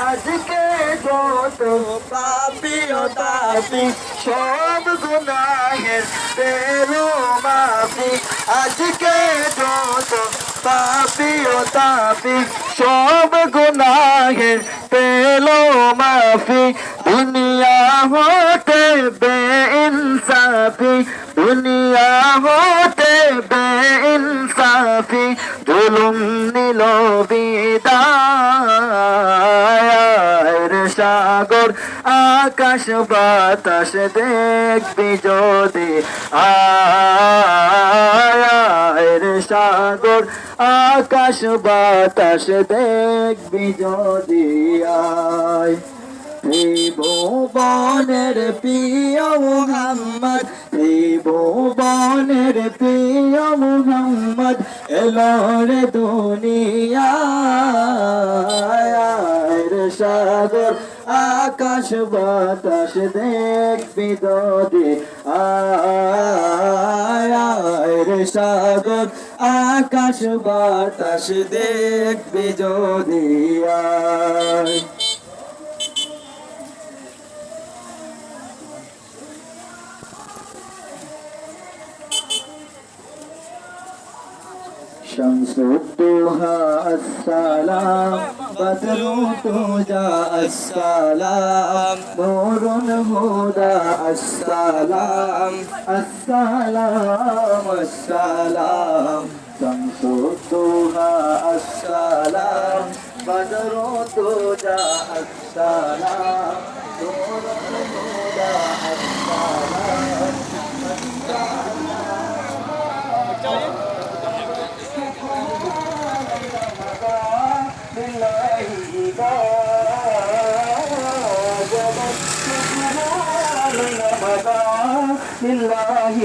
আজকে যত পাপি ও তাপি সব গুনাহের পেরো মাফি। আজকে যত পাপি ও তাপি সব গুনাহের পেল মাফি। দুনিয়া হতে বে ইনসাফি দুনিয়া হতে বে ইনসাফি জুলুম নিল সাগর, আকাশ বাতাস দেখবি যদি। আয়ের সাগর, আকাশ বাতাস দেখবি যদি। আয়, ত্রিভুবনের প্রিয় মুহাম্মদ, ত্রিভুবনের প্রিয় মুহাম্মদ, এলো রে দুনিয়ার সাগর আকাশ বাতাস দেখবি দে আয় সাগর আকাশ বাতাস দেখবি যদি। আয়। شمس الضحى السلام بدر الدجى السلام نور الهدى السلام السلام السلام شمس الضحى السلام بدر الدجى السلام نور لله